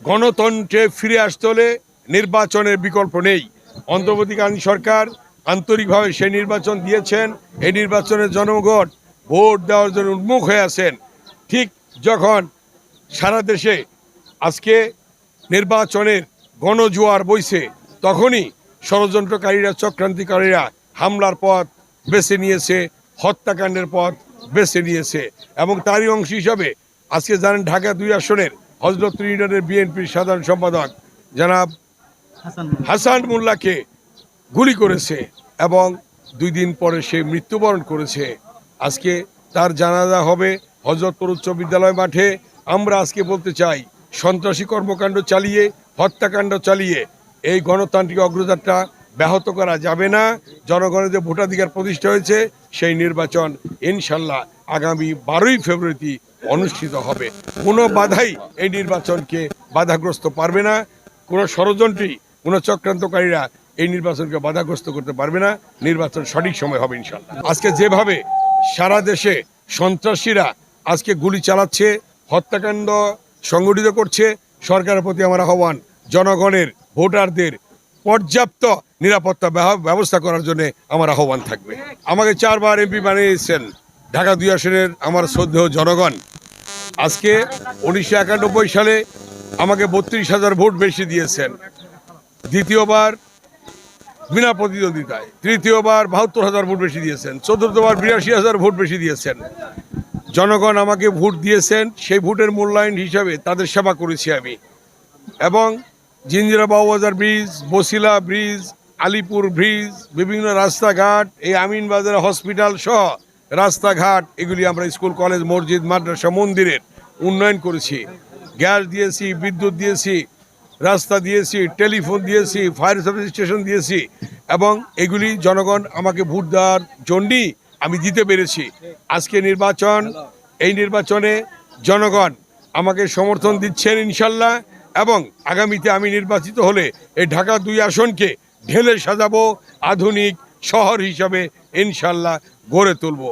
গণতন্ত্রে ফিরে আসতে হলে নির্বাচনের বিকল্প নেই। অন্তর্বর্তীকালীন সরকার আন্তরিকভাবে সেই নির্বাচন দিয়েছেন। এই নির্বাচনের জনগণ ভোট দেওয়ার জন্য উন্মুখ হয়ে আছেন। ঠিক যখন সারা দেশে আজকে নির্বাচনের গণজোয়ার বইছে, তখনই ষড়যন্ত্রকারীরা, চক্রান্তিকারীরা হামলার পথ বেছে নিয়েছে, হত্যাকাণ্ডের পথ বেছে নিয়েছে। এবং তারই অংশ হিসাবে আজকে জানেন ঢাকা দুই আসনের হজরত ইউনিয়নের বিএনপির সাধারণ সম্পাদক জনাব হাসান হাসান মোল্লাকে গুলি করেছে এবং দুই দিন পরে সে মৃত্যুবরণ করেছে। আজকে তার জানাজা হবে হজরতপুর উচ্চ বিদ্যালয় মাঠে। আমরা আজকে বলতে চাই সন্ত্রাসী কর্মকাণ্ড চালিয়ে হত্যাকাণ্ড চালিয়ে এই গণতান্ত্রিক অগ্রযাত্রা ব্যাহত করা যাবে না। জনগণের যে ভোটাধিকার প্রতিষ্ঠা হয়েছে সেই নির্বাচন ইনশাল্লাহ আগামী বারোই ফেব্রুয়ারিতে অনুষ্ঠিত হবে। কোনো বাধাই এই নির্বাচনকে বাধাগ্রস্ত পারবে না। কোনো ষড়যন্ত্রী, কোনো চক্রান্তকারীরা এই নির্বাচনকে বাধাগ্রস্ত করতে পারবে না। নির্বাচন সঠিক সময় হবে ইনশাল্লাহ আজকে যেভাবে সারা দেশে সন্ত্রাসীরা আজকে গুলি চালাচ্ছে, হত্যাকাণ্ড সংগঠিত করছে, সরকারের প্রতি আমার আহ্বান, জনগণের, ভোটারদের পর্যাপ্ত নিরাপত্তা ব্যবস্থা করার জন্য আমার আহ্বান থাকবে। আমাকে চারবার এমপি বানিয়েছেন। ঢাকা দুই আসনের আমার শ্রদ্ধেয় জনগণ। আজকে উনিশশো একানব্বই সালে আমাকে বত্রিশ হাজার ভোট বেশি দিয়েছেন। দ্বিতীয়বার বিনা প্রতিদ্বন্দ্বিতায়। তৃতীয়বার বাহাত্তর হাজার ভোট বেশি দিয়েছেন। চতুর্থবার বিরাশি হাজার ভোট বেশি দিয়েছেন। জনগণ আমাকে ভোট দিয়েছেন, সেই ভোটের মূল্যায়ন হিসাবে তাদের সেবা করেছি আমি। এবং Jinjira Babubazar bridge, Basila bridge, Alipur bridge, বিভিন্ন রাস্তাঘাট, এই আমিনবাজার হসপিটাল সহ রাস্তাঘাট, এগুলি আমরা স্কুল, কলেজ, মসজিদ, মাদ্রাসা, মন্দিরের উন্নয়ন করেছি। গ্যাস দিয়েছি, বিদ্যুৎ দিয়েছি, রাস্তা দিয়েছি, টেলিফোন দিয়েছি, ফায়ার সার্ভিস স্টেশন দিয়েছি এবং এগুলি জনগণ আমাকে ভোট দেওয়ার জন্যই আমি দিতে পেরেছি। আজকে নির্বাচন, এই নির্বাচনে জনগণ আমাকে সমর্থন দিচ্ছেন ইনশাল্লাহ এবং আগামীতে আমি নির্বাচিত হলে এই ঢাকা দুই আসনকে ঢেলে সাজাবো আধুনিক শহর হিসাবে ইনশাল্লাহ গড়ে তুলব।